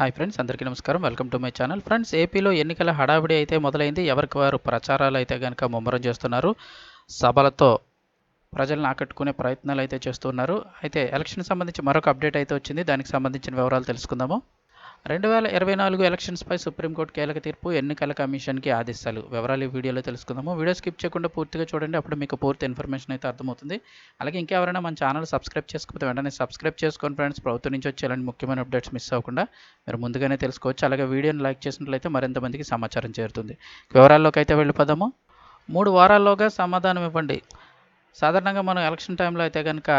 Hi friends అందరికీ నమస్కారం. Welcome to my channel friends ఏపీలో ఎన్నికల హడావిడి అయితే మొదలైంది. ఎవరికి వారు ప్రచారాలు అయితే కనుక ముమ్మరం చేస్తున్నారు. సభలతో ప్రజలను ఆకట్టుకునే ప్రయత్నాలు అయితే చేస్తున్నారు. అయితే ఎలక్షన్ సంబంధించి మరొక అప్డేట్ అయితే వచ్చింది. దానికి సంబంధించిన వివరాలు తెలుసుకుందాము. రెండు వేల ఇరవై నాలుగు ఎలక్షన్స్పై సుప్రీంకోర్టు కీలక తీర్పు ఎన్నికల కమిషన్కి ఆదేశాలు. వివరాలు ఈ వీడియోలో తెలుసుకుందాము. వీడియో స్కిప్ చేయకుండా పూర్తిగా చూడండి. అప్పుడు మీకు పూర్తి ఇన్ఫర్మేషన్ అయితే అర్థమవుతుంది. అలాగే ఇంకెవరైనా మన ఛానల్ సబ్స్క్రైబ్ చేసుకోకపోతే వెంటనే సబ్స్క్రైబ్ చేసుకోండి ఫ్రెండ్స్. ప్రభుత్వం నుంచి వచ్చే ఇలాంటి ముఖ్యమైన అప్డేట్స్ మిస్ అవ్వకుండా మీరు ముందుగానే తెలుసుకోవచ్చు. అలాగే వీడియోని లైక్ చేసినట్లయితే మరింత మందికి సమాచారం చేరుతుంది. వివరాల్లోకి అయితే వెళ్ళిపోదాము. మూడు వారాల్లోగా సమాధానం ఇవ్వండి. సాధారణంగా మనం ఎలక్షన్ టైంలో అయితే కనుక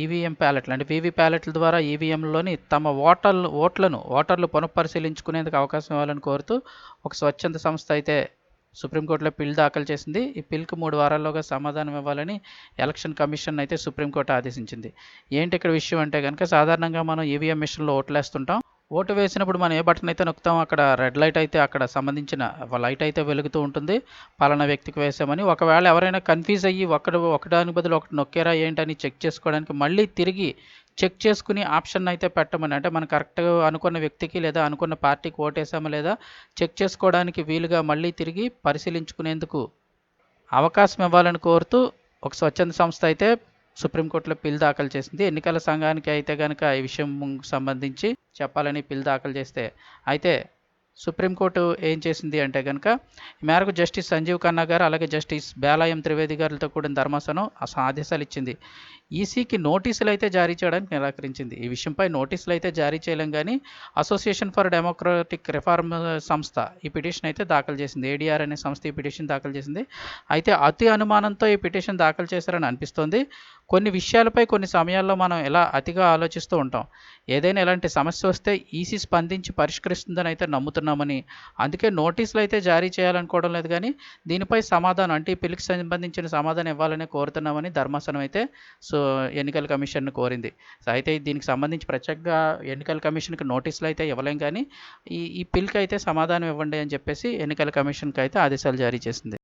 ఈవీఎం ప్యాలెట్లు అంటే వీవీ ప్యాలెట్ల ద్వారా ఈవీఎంలోని తమ ఓటర్లు ఓట్లను ఓటర్లు పునఃపరిశీలించుకునేందుకు అవకాశం ఇవ్వాలని కోరుతూ ఒక స్వచ్ఛంద సంస్థ అయితే సుప్రీంకోర్టులో పిల్ దాఖలు చేసింది. ఈ పిల్కు మూడు వారాల్లోగా సమాధానం ఇవ్వాలని ఎలక్షన్ కమిషన్ అయితే సుప్రీంకోర్టు ఆదేశించింది. ఏంటి ఇక్కడ విషయం అంటే కనుక సాధారణంగా మనం ఈవీఎం మిషన్లో ఓట్లేస్తుంటాం. ఓటు వేసినప్పుడు మనం ఏ బటన్ అయితే నొక్కుతాం అక్కడ రెడ్ లైట్ అయితే అక్కడ సంబంధించిన లైట్ అయితే వెలుగుతూ ఉంటుంది. పలానా వ్యక్తికి వేసామని. ఒకవేళ ఎవరైనా కన్ఫ్యూజ్ అయ్యి ఒకటి ఒకదాని బదులు ఒకటి నొక్కారా ఏంటని చెక్ చేసుకోవడానికి మళ్ళీ తిరిగి చెక్ చేసుకుని ఆప్షన్ అయితే పెట్టమని. అంటే మనం కరెక్ట్గా అనుకున్న వ్యక్తికి లేదా అనుకున్న పార్టీకి ఓటేసామా లేదా చెక్ చేసుకోవడానికి వీలుగా మళ్ళీ తిరిగి పరిశీలించుకునేందుకు అవకాశం ఇవ్వాలని కోరుతూ ఒక స్వచ్ఛంద సంస్థ అయితే సుప్రీంకోర్టులో పిల్ దాఖలు చేసింది. ఎన్నికల సంఘానికి అయితే కనుక ఈ విషయం సంబంధించి చెప్పాలని పిల్ దాఖలు చేస్తే. అయితే సుప్రీంకోర్టు ఏం చేసింది అంటే కనుక ఈ మేరకు జస్టిస్ సంజీవ్ ఖన్నా గారు అలాగే జస్టిస్ బేలాయం త్రివేది గారితో కూడిన ధర్మాసనం ఆదేశాలు ఇచ్చింది. ఈసీకి నోటీసులు అయితే జారీ చేయడానికి నిరాకరించింది. ఈ విషయంపై నోటీసులు అయితే జారీ చేయలేం కానీ అసోసియేషన్ ఫర్ డెమోక్రటిక్ రిఫార్మ్ సంస్థ ఈ పిటిషన్ అయితే దాఖలు చేసింది. ఏడీఆర్ అనే సంస్థ ఈ పిటిషన్ దాఖలు చేసింది. అయితే అతి అనుమానంతో ఈ పిటిషన్ దాఖలు చేశారని అనిపిస్తోంది. కొన్ని విషయాలపై కొన్ని సమయాల్లో మనం ఎలా అతిగా ఆలోచిస్తూ ఉంటాం. ఏదైనా ఇలాంటి సమస్య వస్తే ఈసీ స్పందించి పరిష్కరిస్తుందని అయితే చేస్తున్నామని. అందుకే నోటీసులు అయితే జారీ చేయాలనుకోవడం లేదు కానీ దీనిపై సమాధానం అంటే ఈ పిల్లికి సంబంధించిన సమాధానం ఇవ్వాలని కోరుతున్నామని ధర్మాసనం అయితే సో ఎన్నికల కమిషన్ కోరింది. సో అయితే దీనికి సంబంధించి ప్రత్యేకంగా ఎన్నికల కమిషన్కి నోటీసులు అయితే ఇవ్వలేం కానీ ఈ ఈ పిల్కి అయితే సమాధానం ఇవ్వండి అని చెప్పేసి ఎన్నికల కమిషన్కి అయితే ఆదేశాలు జారీ చేసింది.